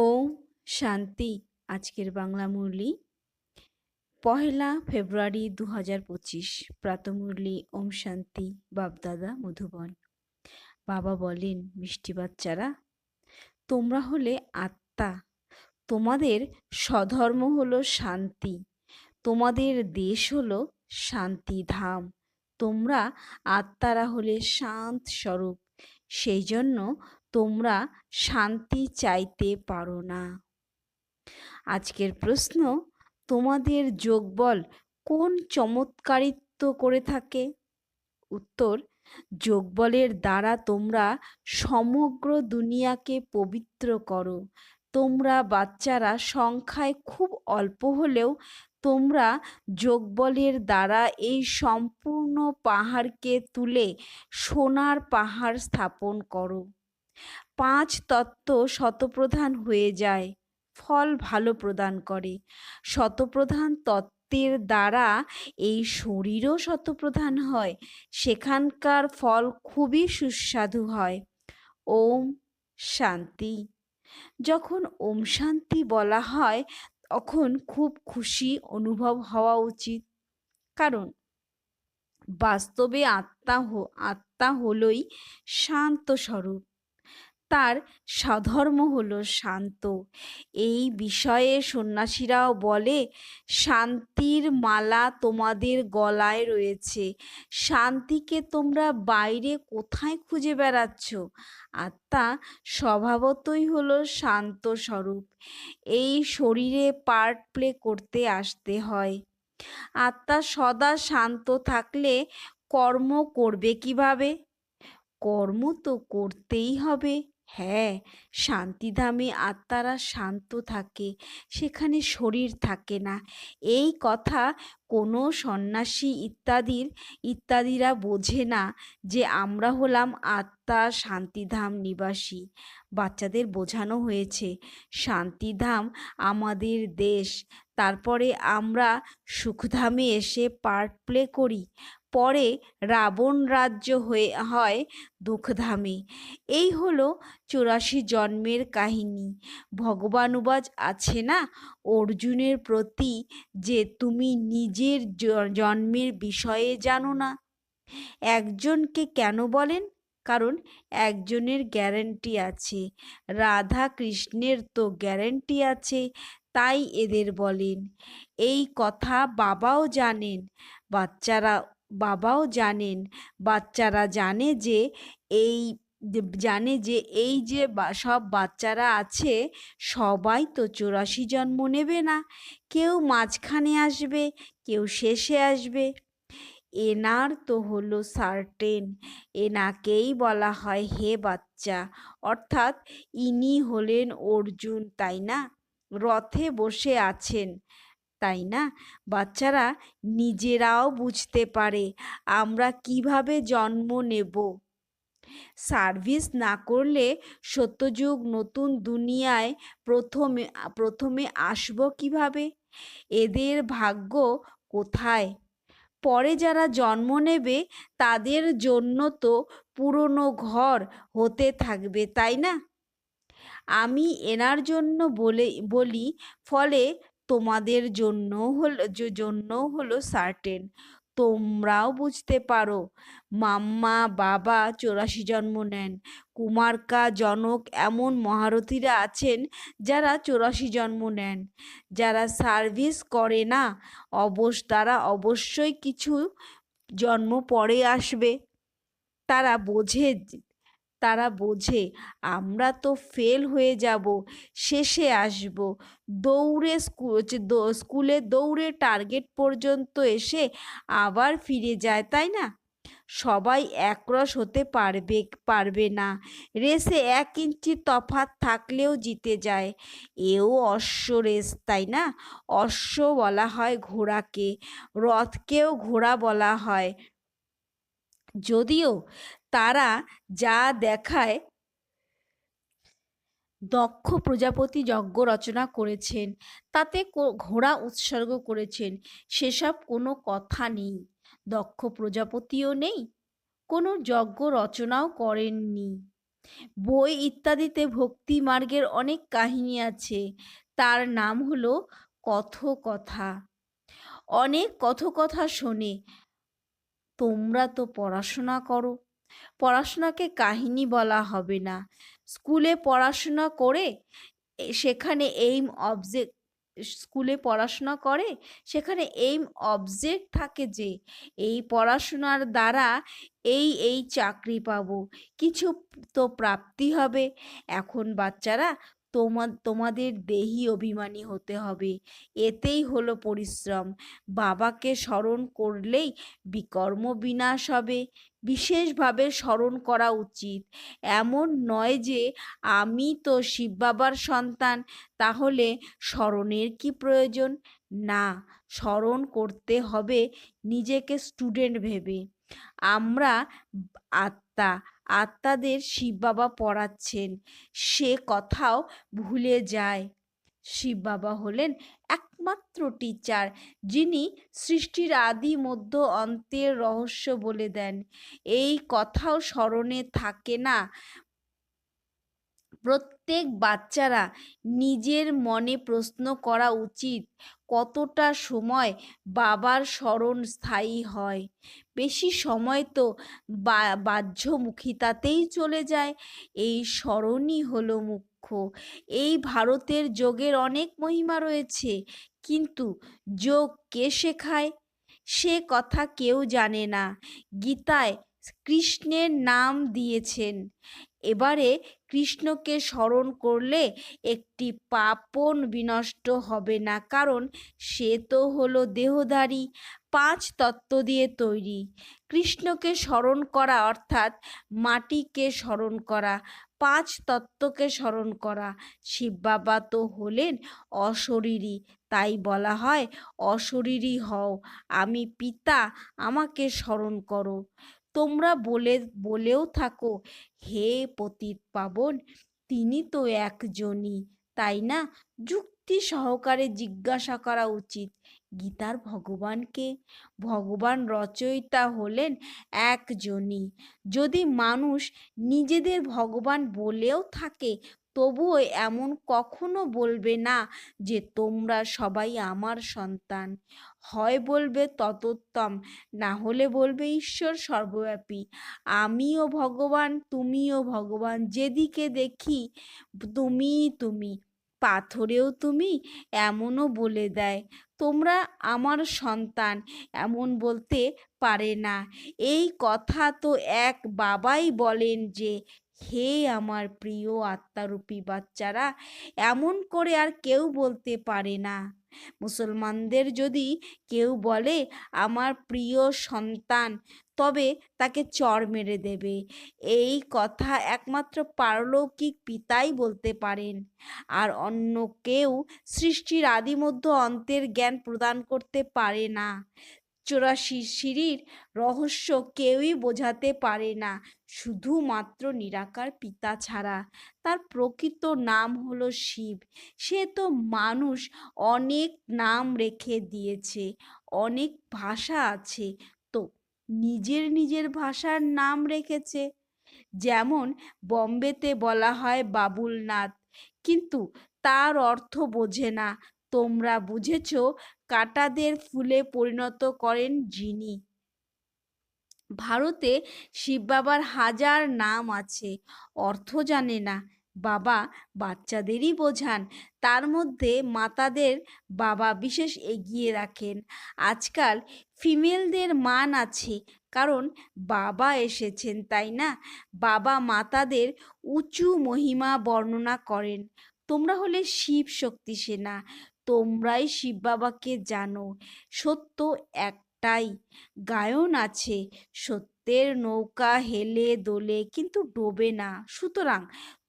ওম শান্তি, আজকের বাংলা মুরলি। পহেলা ফেব্রুয়ারি দু হাজার পঁচিশ প্রাতমুরলি ওম শান্তি বাপদাদা মধুবন। বাবা বলেন, মিষ্টি বাচ্চারা, তোমরা হলে আত্মা। তোমাদের স্বধর্ম হলো শান্তি। তোমাদের দেশ হলো শান্তিধাম। তোমরা আত্মারা হলে শান্ত স্বরূপ। সেই জন্য তোমরা শান্তি চাইতে পারো না। আজকের প্রশ্ন, তোমাদের যোগবল কোন চমৎকারিত্ব করে থাকে? উত্তর, যোগবলের দ্বারা তোমরা সমগ্র দুনিয়াকে পবিত্র করো। তোমরা বাচ্চারা সংখ্যায় খুব অল্প হলেও তোমরা যোগবলের দ্বারা এই সম্পূর্ণ পাহাড়কে তুলে সোনার পাহাড় স্থাপন করো। পাঁচ তত্ত্ব শতপ্রধান হয়ে যায়, ফল ভালো প্রদান করে। শতপ্রধান তত্ত্বের দ্বারা এই শরীরও শতপ্রধান হয়, সেখানকার ফল খুবই সুস্বাদু হয়। ওম শান্তি। যখন ওম শান্তি বলা হয়, তখন খুব খুশি অনুভব হওয়া উচিত। কারণ, বাস্তবে আত্মা আত্মা হলই শান্ত স্বরূপ তার স্বধর্ম হল শান্ত। এই বিষয়ে সন্ন্যাসীরাও বলে, শান্তির মালা তোমাদের গলায় রয়েছে। শান্তিকে তোমরা বাইরে কোথায় খুঁজে বেড়াচ্ছ? আত্মা স্বভাবতই হলো শান্ত স্বরূপ। এই শরীরে পার্ট প্লে করতে আসতে হয়। আত্মা সদা শান্ত থাকলে কর্ম করবে কীভাবে? কর্ম তো করতেই হবে। হ্যাঁ শান্তিধামে আত্মারা শান্ত থাকে, সেখানে শরীর থাকে না। এই কথা কোনো সন্ন্যাসী ইত্যাদির, ইত্যাদিরা বোঝে না যে আমরা হলাম আত্মা শান্তিধাম নিবাসী। বাচ্চাদের বোঝানো হয়েছে, শান্তিধাম আমাদের দেশ, তারপরে আমরা সুখধামে এসে পার্ট প্লে করি। পরে রাবণ রাজ্য হয়ে, হয় দুঃখধামে। এই হলো চুরাশি জন্মের কাহিনী। ভগবানুবাজ আছে না? অর্জুনের প্রতি যে তুমি নিজের জন্মের বিষয়ে জানো না। একজনকে কেন বলেন? কারণ একজনের গ্যারেন্টি আছে। রাধা কৃষ্ণের তো গ্যারেন্টি আছে, তাই এদের বলেন। এই কথা বাবাও জানেন। বাচ্চারা বাবাও জানেন, বাচ্চারা জানে যে এই জানে যে এই যে সব বাচ্চারা আছে, সবাই তো চৌরাশি জন্ম নেবে না। কেউ মাঝখানে আসবে, কেউ শেষে আসবে। এনার তো হলো সার্টেন এনাকেই বলা হয় হে বাচ্চা। অর্থাৎ ইনি হলেন অর্জুন, তাই না? রথে বসে আছেন। তাই না? বাচ্চারা নিজেরাও বুঝতে পারে আমরা কীভাবে জন্ম নেব। সার্ভিস না করলে সত্যযুগ নতুন দুনিয়ায় প্রথমে প্রথমে আসব কীভাবে? এদের ভাগ্য কোথায়? পরে যারা জন্ম নেবে তাদের জন্য তো পুরনো ঘর হতে থাকবে, তাই না? আমি এনার জন্য বলে, বলি, ফলে তোমাদের জন্য হলো জন্য হলো সার্টেন তোমরাও বুঝতে পারো, মাম্মা, বাবা চৌরাশি জন্ম নেন। কুমারকা জনক এমন মহারথীরা আছেন যারা চৌরাশি জন্ম নেন। যারা সার্ভিস করে না অবশ তারা অবশ্যই কিছু জন্ম পরে আসবে। তারা বোঝে তারা বোঝে, আমরা তো ফেল হয়ে যাব, শেষে আসব। দৌড়ে স্কুলে দৌড়ে টার্গেট পর্যন্ত এসে আবার ফিরে যায়, তাই না? সবাই একরস হতে পারবে পারবে না। রেসে এক ইঞ্চি তফাত থাকলেও জিতে যায়। এও অশ্ব রেস, তাই না? অশ্ব বলা হয় ঘোড়াকে, রথকেও ঘোড়া বলা হয়। যদিও তারা যা দেখায় দক্ষ প্রজাপতি যজ্ঞ রচনা করেছেন, তাতে ঘোড়া উৎসর্গ করেছেন, সেসব কোনো কথা নেই। দক্ষ প্রজাপতিও নেই, কোনো যজ্ঞ রচনাও করেননি। বই ইত্যাদিতে ভক্তি মার্গের অনেক কাহিনী আছে, তার নাম হলো কথকথা। অনেক কথকথা শোনে, তোমরা তো পড়াশোনা করো। পড়াশোনাকে কাহিনী বলা হবে না। স্কুলে পড়াশোনা করে সেখানে এইম অবজেক্ট স্কুলে পড়াশোনা করে, সেখানে এইম অবজেক্ট থাকে যে, এই পড়াশোনার দ্বারা এই এই চাকরি পাবো। কিছু তো প্রাপ্তি হবে। এখন বাচ্চারা তোমা, তোমাদের দেহি অভিমানী হতে হবে। এতেই হলো পরিশ্রম। বাবাকে স্মরণ করলেই বিকর্ম বিনাশ হবে। বিশেষভাবে স্মরণ করা উচিত। এমন নয় যে আমি তো শিব বাবার সন্তান, তাহলে স্মরণের কি প্রয়োজন? না, স্মরণ করতে হবে নিজেকে স্টুডেন্ট ভেবে। আমরা আত্মা আত্মাদের শিব বাবা পড়াচ্ছেন। সে কথাও ভুলে যায়। শিব বাবা হলেন একমাত্র টিচার যিনি সৃষ্টির আদি মধ্য অন্তের রহস্য বলে দেন। এই কথাও স্মরণে থাকে না। প্রত্যেক বাচ্চারা নিজের মনে প্রশ্ন করা উচিত, কতটা সময় বাবার স্মরণ স্থায়ী হয়। বেশি সময় তো বা- বাহ্যমুখিতাতেই চলে যায়। এই স্মরণই হলো মুখ্য। এই ভারতের যোগের অনেক মহিমা রয়েছে, কিন্তু যোগ কে শেখায়? সে কথা কেউ জানে না। গীতায় কৃষ্ণের নাম দিয়েছেন। এবারে কৃষ্ণকে স্মরণ করলে একটি পাপন বিনষ্ট হবে না, কারণ সে তো হলো দেহধারী। পাঁচ তত্ত্ব দিয়ে তৈরি। কৃষ্ণকে স্মরণ করা অর্থাৎ মাটিকে স্মরণ করা, পাঁচ তত্ত্বকে স্মরণ করা। শিব বাবা তো হলেন অশরীরী, তাই বলা হয় অশরীরী হও, আমি পিতা, আমাকে স্মরণ করো। তোমরা বলে, বলেও থাকো, হে পতিত পাবন, তিনি তো একজনই। তাই না? যুক্তি সহকারে জিজ্ঞাসা করা উচিত। গীতার ভগবানকে। ভগবান রচয়িতা হলেন একজনই। যদি মানুষ নিজেদের ভগবান বলেও থাকে, তবুও এমন কখনো বলবে না যে, তোমরা সবাই আমার সন্তান। হয় বলবে, ততোত্তম। না হলে বলবে, ঈশ্বর সর্বব্যাপী। আমিও ভগবান, তুমিও ভগবান। যেদিকে দেখি তুমি তুমি। পাথরেও তুমি এমনও বলে দেয়, তোমরা আমার সন্তান, এমন বলতে পারে না। এই কথা তো এক বাবাই বলেন যে, হে আমার প্রিয় আত্মারূপী বাচ্চারা, এমন করে আর কেউ বলতে পারে না। মুসলমানদের যদি কেউ বলে, আমার প্রিয় সন্তান তবে তাকে চর মেরে দেবে। এই কথা একমাত্র পারলৌকিক পিতাই বলতে পারেন। আর অন্য কেউ সৃষ্টির আদিমধ্য অন্তের জ্ঞান প্রদান করতে পারে না। চোরাশি সিঁড়ির রহস্য কেউই বোঝাতে পারে না। শুধুমাত্র নিরাকার পিতা ছাড়া। তার প্রকৃত নাম হলো শিব। সে তো মানুষ অনেক নাম রেখে দিয়েছে, অনেক ভাষা আছে নিজের নিজের ভাষার নাম রেখেছে। যেমন বম্বেতে বলা হয় বাবুলনাথ। কিন্তু তার অর্থ বোঝে না। তোমরা বুঝেছ, কাটাদের ফুলে পরিণত করেন যিনি। ভারতে শিব বাবার হাজার নাম আছে। অর্থ জানে না। বাবা বাচ্চাদেরই বোঝান। তার মধ্যে মাতাদের বাবা বিশেষ এগিয়ে রাখেন। আজকাল ফিমেলদের মান আছে, কারণ বাবা এসেছেন, তাই না? বাবা মাতাদের উঁচু মহিমা বর্ণনা করেন। তোমরা হলে শিব শক্তি সেনা, তোমরাই শিব বাবাকে জানো। সত্য একটাই, গায়ন আছে, সত্যের নৌকা হেলে দোলে, কিন্তু ডোবে না। সুতরাং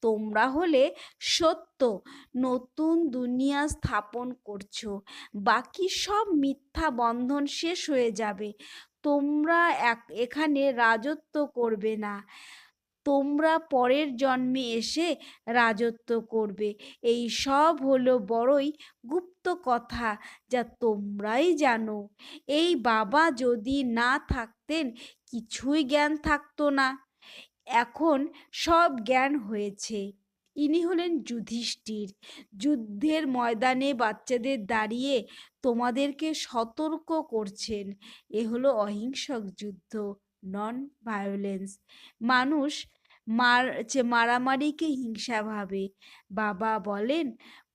তোমরা হলে সত্য। নতুন দুনিয়া স্থাপন করছ। বাকি সব মিথ্যা বন্ধন শেষ হয়ে যাবে। তোমরা এক, এখানে রাজত্ব করবে না। তোমরা পরের জন্মে এসে রাজত্ব করবে। এই সব হলো বড়ই গুপ্ত কথা যা তোমরাই জানো। এই বাবা যদি না থাকতেন কিছুই জ্ঞান থাকতো না। এখন সব জ্ঞান হয়েছে। ইনি হলেন যুধিষ্ঠির। যুদ্ধের ময়দানে বাচ্চাদের দাঁড়িয়ে তোমাদেরকে সতর্ক করছেন। এ হলো অহিংসক যুদ্ধ নন ভায়োলেন্স মানুষ মার মারামারিকে হিংসা ভাবে। বাবা বলেন,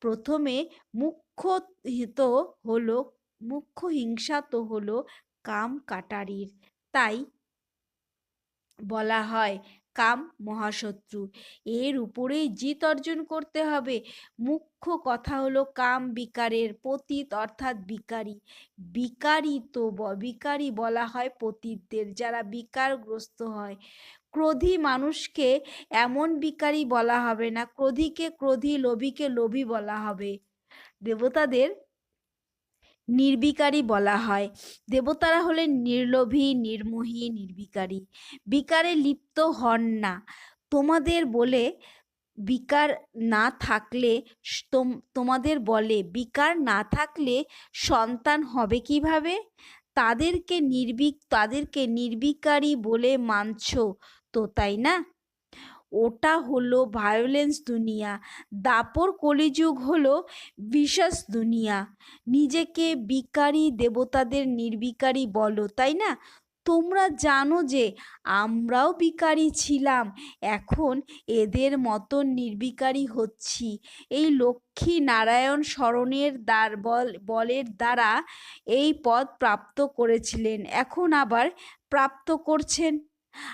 প্রথমে মুখ্য হিত হলো, মুখ্য হিংসা তো হলো কাম কাটারির। তাই বলা হয় কাম মহাশত্রু। এর উপরেই জিত অর্জন করতে হবে। মুখ্য কথা হলো কাম বিকারের পতীত অর্থাৎ বিকারী। বিকারী তো বিকারী বলা হয় পতীতদের, যারা বিকারগ্রস্ত হয়। ক্রোধী মানুষকে এমন বিকারী বলা হবে না। ক্রোধীকে ক্রোধী, লোভীকে লোভী বলা হবে। দেবতাদের নির্বিকারী বলা হয়। দেবতারা হলেন নির্লোভী, নির্মোহী, নির্বিকারী। বিকারে লিপ্ত হন না। তোমাদের বলে বিকার না থাকলে তোম- তোমাদের বলে বিকার না থাকলে সন্তান হবে কীভাবে? তাদেরকে নির্বিক তাদেরকে নির্বিকারী বলে মানছো তো, তাই না? ওটা হলো ভায়োলেন্স দুনিয়া, দাপর কলিযুগ হলো বিশ্বাস দুনিয়া। নিজেকে বিকারী দেবতাদের নির্বিকারী বলো, তাই না? তোমরা জানো যে আমরাও বিকারী ছিলাম, এখন এদের মতন নির্বিকারী হচ্ছি। এই লক্ষ্মী নারায়ণ স্মরণের দ্বার বল, বলের দ্বারা এই পদ প্রাপ্ত করেছিলেন, এখন আবার প্রাপ্ত করছেন।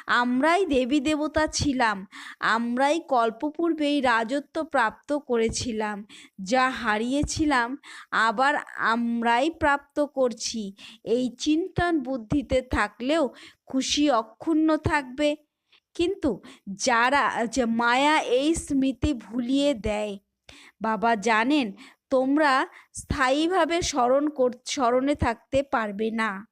আমরাই দেবী দেবতা ছিলাম, আমরাই কল্পপূর্বেই রাজত্ব প্রাপ্ত করেছিলাম। যা হারিয়েছিলাম, আবার আমরাই প্রাপ্ত করছি। এই চিন্তন বুদ্ধিতে থাকলেও খুশি অক্ষুণ্ণ থাকবে। কিন্তু যারা, যে মায়া এই স্মৃতি ভুলিয়ে দেয়, বাবা জানেন তোমরা স্থায়ীভাবে স্মরণ কর, স্মরণে থাকতে পারবে না।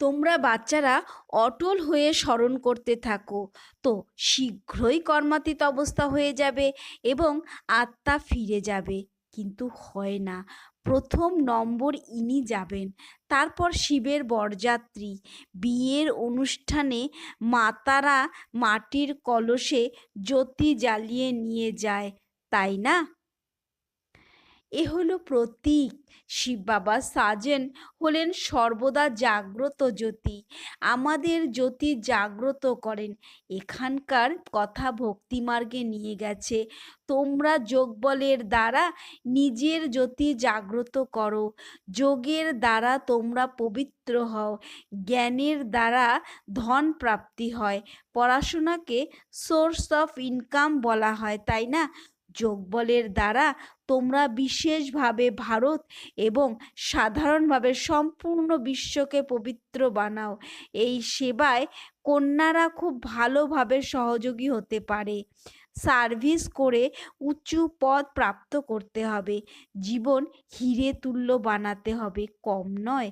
তোমরা বাচ্চারা অটল হয়ে স্মরণ করতে থাকো। তো শীঘ্রই কর্মাতীত অবস্থা হয়ে যাবে এবং আত্মা ফিরে যাবে। কিন্তু হয় না। প্রথম নম্বর ইনি যাবেন। তারপর শিবের বরযাত্রী। বিয়ের অনুষ্ঠানে মাতারা মাটির কলসে জ্যোতি জ্বালিয়ে নিয়ে যায়। তাই না? এ হলো প্রতীক। শিব বাবা সাজেন হলেন সর্বদা জাগ্রত জ্যোতি। আমাদের জ্যোতি জাগ্রত করেন। এখানকার কথা ভক্তিমার্গে নিয়ে গেছে। তোমরা যোগবলের দ্বারা নিজের জ্যোতি জাগ্রত করো। যোগের দ্বারা তোমরা পবিত্র হও। জ্ঞানের দ্বারা ধন প্রাপ্তি হয়। পড়াশোনাকে সোর্স অফ ইনকাম বলা হয়, তাই না? যোগবলের দ্বারা তোমরা বিশেষভাবে ভারত এবং সাধারণভাবে সম্পূর্ণ বিশ্বকে পবিত্র বানাও। এই সেবায় কন্যারা খুব ভালোভাবে সহযোগী হতে পারে। সার্ভিস করে উঁচু পদ প্রাপ্ত করতে হবে। জীবন হিরে তুল্য বানাতে হবে। কম নয়,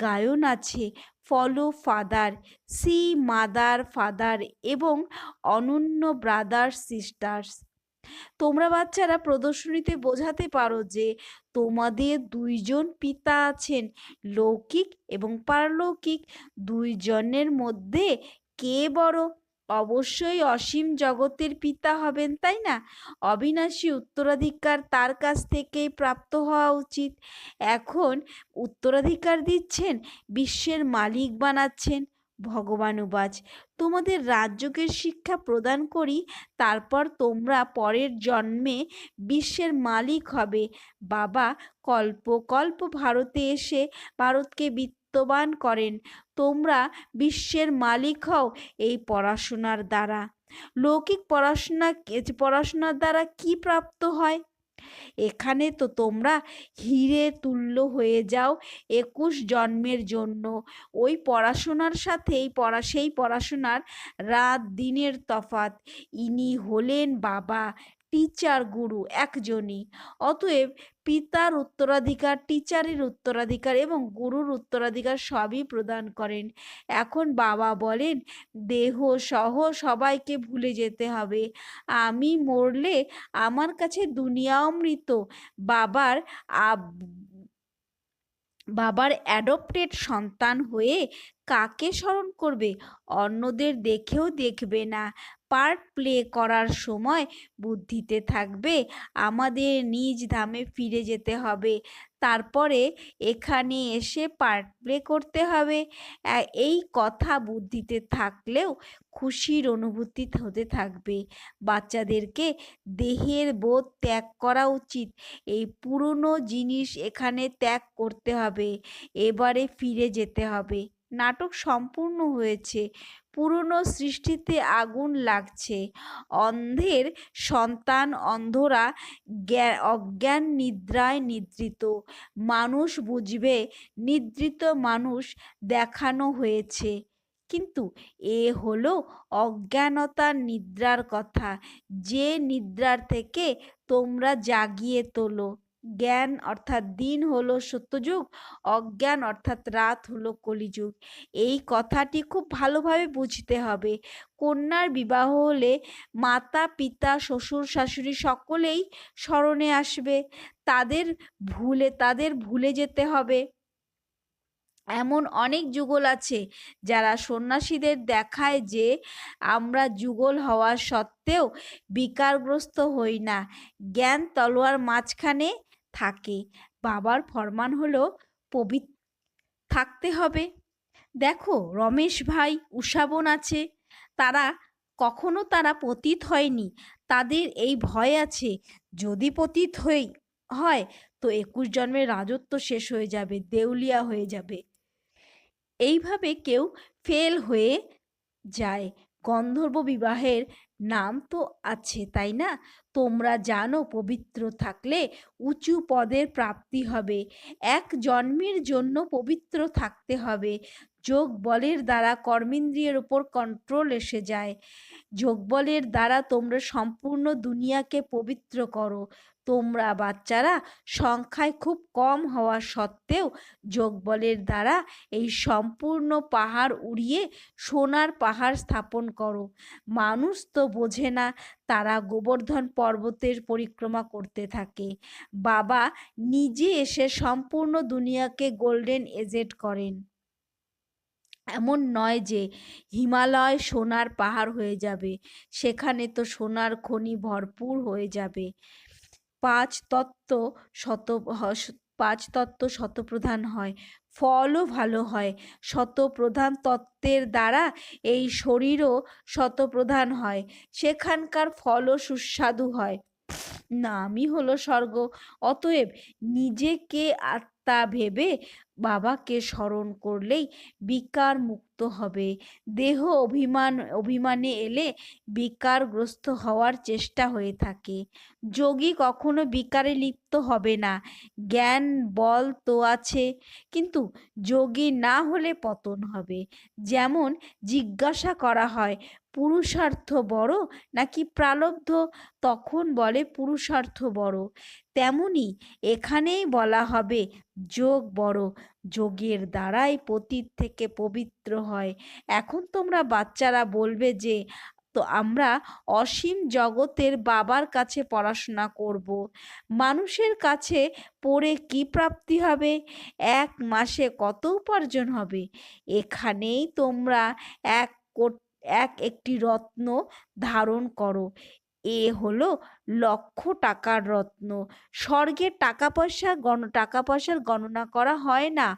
গায়ন আছে, follow father, C mother father এবং অনন্য ব্রাদার্স সিস্টার্স। তোমরা বাচ্চারা প্রদর্শনীতে বোঝাতে পারো যে তোমাদের দুইজন পিতা আছেন, লৌকিক এবং পারলৌকিক। দুইজনের মধ্যে কে বড়? অবশ্যই অসীম জগতের পিতা হবেন, তাই না? অবিনাশী উত্তরাধিকার তার কাছ থেকেই প্রাপ্ত হওয়া উচিত। এখন উত্তরাধিকার দিচ্ছেন, বিশ্বের মালিক বানাচ্ছেন। ভগবান উবাচ তোমাদের রাজ্যকের শিক্ষা প্রদান করি, তারপর তোমরা পরের জন্মে বিশ্বের মালিক হবে। বাবা কল্প কল্প ভারতে এসে ভারতকে বিত্তবান করেন। তোমরা বিশ্বের মালিক হও এই পড়াশোনার দ্বারা। লৌকিক পড়াশোনা পড়াশোনার দ্বারা কি প্রাপ্ত হয়? এখানে তো তোমরা হিরে তুল্য হয়ে যাও একুশ জন্মের জন্য। ওই পড়াশোনার সাথে এই পড়া, সেই পড়াশোনার রাত দিনের তফাত ইনি হলেন বাবা টিচার গুরু, একজনই। অতএব পিতার উত্তরাধিকার, টিচারের উত্তরাধিকার এবং গুরুর উত্তরাধিকার সবই প্রদান করেন। এখন বাবা বলেন, দেহ সহ সবাইকে ভুলে যেতে হবে। আমি মরলে আমার কাছে দুনিয়া অমৃত। বাবার বাবার অ্যাডপ্টেড সন্তান হয়ে কাকে স্মরণ করবে? অন্যদের দেখেও দেখবে না। পার্ট প্লে করার সময় বুদ্ধিতে থাকবে। আমাদের নিজ ধামে ফিরে যেতে হবে। তারপরে এখানে এসে পার্ট প্লে করতে হবে। এই কথা বুদ্ধিতে থাকলেও খুশির অনুভূতি হতে থাকবে। বাচ্চাদেরকে দেহের বোধ ত্যাগ করা উচিত। এই পুরনো জিনিস এখানে ত্যাগ করতে হবে। এবারে ফিরে যেতে হবে। নাটক সম্পূর্ণ হয়েছে। পুরনো সৃষ্টিতে আগুন লাগছে। অন্ধের সন্তান অন্ধরা অজ্ঞান নিদ্রায় নিদ্রিত। মানুষ বুঝবে, নিদ্রিত মানুষ দেখানো হয়েছে। কিন্তু এ হলো অজ্ঞানতার নিদ্রার কথা। যে নিদ্রার থেকে তোমরা জাগিয়ে তোলো। জ্ঞান অর্থাৎ দিন হলো সত্যযুগ, অজ্ঞান অর্থাৎ রাত হলো কলিযুগ। এই কথাটি খুব ভালোভাবে বুঝতে হবে। কন্যার বিবাহ হলে মাতা, পিতা, শ্বশুর, শাশুড়ি সকলেই স্মরণে আসবে। তাদের ভুলে তাদের ভুলে যেতে হবে। এমন অনেক যুগল আছে যারা সন্ন্যাসীদের দেখায় যে আমরা যুগল হওয়া সত্ত্বেও বিকারগ্রস্ত হই না। জ্ঞান তলোয়ার মাঝখানে থাকে। বাবার ফরমান হলো পবিত্র থাকতে হবে। দেখো, রমেশ ভাই উষাবন আছে। তারা কখনো তারা পতিত হয়নি। তাদের এই ভয় আছে, যদি পতিত হই, হয়, তো একুশ জন্মের রাজত্ব শেষ হয়ে যাবে, দেউলিয়া হয়ে যাবে। এইভাবে কেউ ফেল হয়ে যায়। গন্ধর্ব বিবাহের নাম তো আছে, তাই না? তোমরা জানো পবিত্র থাকলে উঁচু পদের প্রাপ্তি হবে। এক জন্মের জন্য পবিত্র থাকতে হবে। যোগ বলের দ্বারা কর্মেন্দ্রিয়ের ওপর কন্ট্রোল এসে যায়। যোগ বলের দ্বারা তোমরা সম্পূর্ণ দুনিয়াকে পবিত্র করো। তোমরা বাচ্চারা সংখ্যায় খুব কম হওয়া সত্ত্বেও যোগবলের দ্বারা এই সম্পূর্ণ পাহাড় উড়িয়ে সোনার পাহাড় স্থাপন করো। মানুষ তো বোঝে না, তারা গোবর্ধন পর্বতের পরিক্রমা করতে থাকে। বাবা নিজে এসে সম্পূর্ণ দুনিয়াকে গোল্ডেন এজেট করেন। এমন নয় যে হিমালয় সোনার পাহাড় হয়ে যাবে, সেখানে তো সোনার খনি ভরপুর হয়ে যাবে। পাঁচ তত্ত্ব শত পাঁচ তত্ত্ব শতপ্রধান হয়। ফলও ভালো হয়। শতপ্রধান তত্ত্বের দ্বারা এই শরীরও শতপ্রধান হয়। সেখানকার ফলও সুস্বাদু হয়। নামই হলো স্বর্গ। অতএব নিজেকে আত্মা ভেবে বাবাকে স্মরণ করলেই বিকার মুক্ত হবে। দেহ অভিমান, অভিমানে এলে বিকারগ্রস্ত হওয়ার চেষ্টা হয়ে থাকে। যোগী কখনো বিকারে লিপ্ত হবে না। জ্ঞান, বল তো আছে, কিন্তু যোগী না হলে পতন হবে। যেমন জিজ্ঞাসা করা হয়, পুরুষার্থ বড়? নাকি প্রালব্ধ? তখন বলে, পুরুষার্থ বড়। তেমনি এখানেই বলা হবে, যোগ বড়। যোগের দ্বারাই পতীত থেকে পবিত্র হয়। এখন তোমরা বাচ্চারা বলবে যে, তো আমরা অসীম জগতের বাবার কাছে পড়াশোনা করব। মানুষের কাছে পড়ে কি প্রাপ্তি হবে? এক মাসে কত উপার্জন হবে? এখানেই তোমরা এক এক একটি রত্ন ধারণ করো। এ হলো লক্ষ টাকার রত্ন। স্বর্গের টাকা পয়সা গণ, টাকা পয়সার গণনা করা হয় না।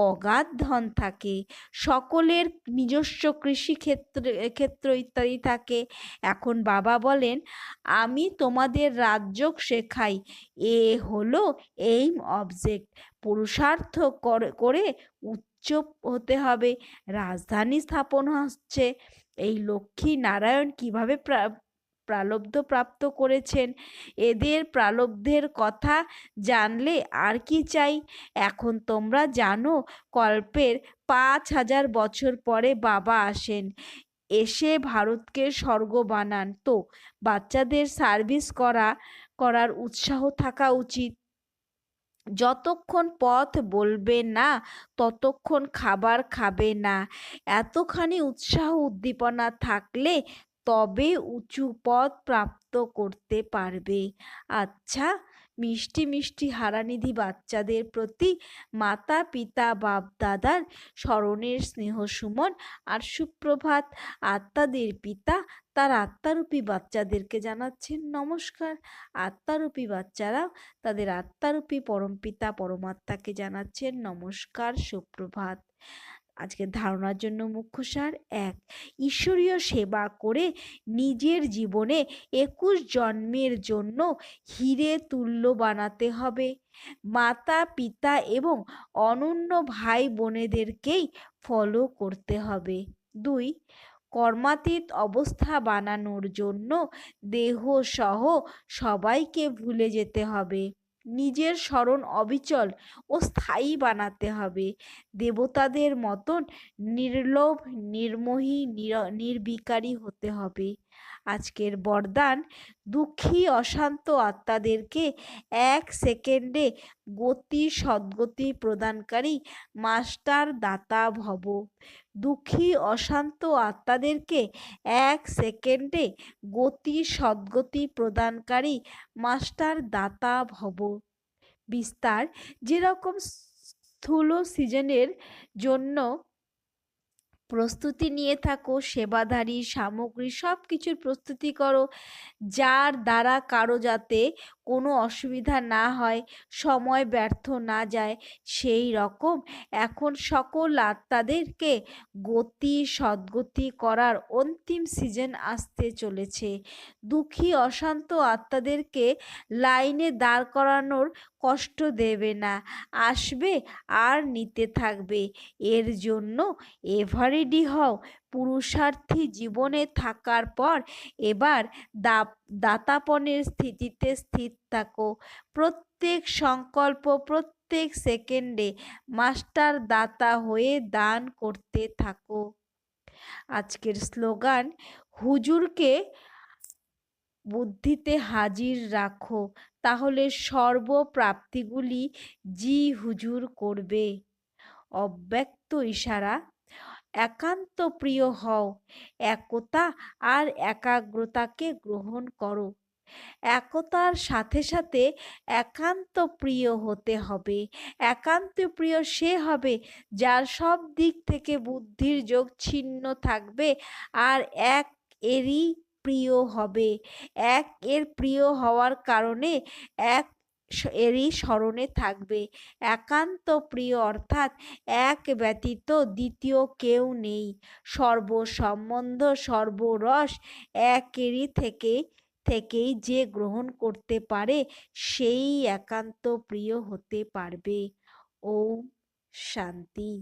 অগাধ ধন থাকে। সকলের নিজস্ব কৃষি ক্ষেত্র ইত্যাদি থাকে। এখন বাবা বলেন, আমি তোমাদের রাজ্য শেখাই। এ হলো এইম অবজেক্ট পুরুষার্থ করে উচ্চ হতে হবে। রাজধানী স্থাপন হচ্ছে। এই লক্ষ্মী নারায়ণ কীভাবে প্রালব্ধ প্রাপ্ত করেছেন। এদের প্রালব্ধের কথা জানলে আর কি চাই? এখন তোমরা জানো, কল্পের পাঁচ হাজার বছর পরে বাবা আসেন। এসে ভারতকে স্বর্গ বানান। তো, বাচ্চাদের সার্ভিস করা, করার উৎসাহ থাকা উচিত। যতক্ষণ পথ বলবে না, ততক্ষণ খাবার খাবে না। এতখানি উৎসাহ উদ্দীপনা থাকলে তবে উঁচু পদ প্রাপ্ত করতে পারবে। আচ্ছা মিষ্টি মিষ্টি হারানিধি বাচ্চাদের প্রতি মাতা, পিতা, বাপ, দাদার স্মরণের স্নেহ সুমন আর সুপ্রভাত আত্মাদের পিতা তার আত্মারূপী বাচ্চাদেরকে জানাচ্ছেন নমস্কার। আত্মারূপী বাচ্চারা তাদের আত্মারূপী পরমপিতা, পরমাত্মাকে জানাচ্ছেন নমস্কার, সুপ্রভাত। আজকের ধারণার জন্য মুখ্য সার এক, ঈশ্বরীয় সেবা করে নিজের জীবনে একুশ জন্মের জন্য হিরে তুল্য বানাতে হবে। মাতা, পিতা এবং অনন্য ভাই বোনেদেরকেই ফলো করতে হবে। দুই, কর্মাতীত অবস্থা বানানোর জন্য দেহ সহ সবাইকে ভুলে যেতে হবে। নিজের স্মরণ অবিচল ও স্থায়ী বানাতে হবে। দেবতাদের মতন নির্লোভ, নির্মোহী, নির, নির্বিকারী হতে হবে। আজকের বরদান দুঃখী অশান্ত আত্মাদেরকে এক সেকেন্ডে গতি সদ্গতি প্রদানকারী মাস্টার দাতা ভব। দুঃখী অশান্ত আত্মাদেরকে এক সেকেন্ডে গতি সদ্গতি প্রদানকারী মাস্টার দাতা ভব। বিস্তার, যেরকম স্থূল সিজনের জন্য প্রস্তুতি নিয়ে থাকো সেবাধারী সামগ্রী সব কিছুর প্রস্তুতি করো যার দ্বারা কারও যাতে কোনো অসুবিধা না হয়, সময় ব্যর্থ না যায়, সেই রকম। এখন সকল আত্মাদেরকে গতি, সদ্গতি করার অন্তিম সিজন আসতে চলেছে। দুঃখী, অশান্ত আত্মাদেরকে লাইনে দাঁড় করানোর কষ্ট দেবে না। আসবে আর নিতে থাকবে। এর জন্য এভারেডি হও। পুরুষার্থী জীবনে থাকার পর এবার দাতাপনের স্থিতিতে স্থির থাকো। প্রত্যেক সংকল্প প্রত্যেক সেকেন্ডে মাস্টার দাতা হয়ে দান করতে থাকো। আজকের স্লোগান, হুজুরকে বুদ্ধিতে হাজির রাখো, তাহলে সর্বপ্রাপ্তিগুলি জি হুজুর করবে। অব্যক্ত ইশারা একান্ত প্রিয় হও। একতা আর একাগ্রতাকে গ্রহণ করো। একতার সাথে সাথে একান্ত প্রিয় হতে হবে। একান্ত প্রিয় সে হবে যার সব দিক থেকে বুদ্ধির যোগ ছিন্ন থাকবে আর এক এরই প্রিয় হবে। এক এর প্রিয় হওয়ার কারণে এক এরই স্মরণে থাকবে। একান্ত প্রিয় অর্থাৎ এক ব্যতীত দ্বিতীয় কেউ নেই। সর্বসম্বন্ধ, সর্বরস একেরই থেকে, থেকেই যে গ্রহণ করতে পারে, সেই একান্ত প্রিয় হতে পারবে। ও শান্তি।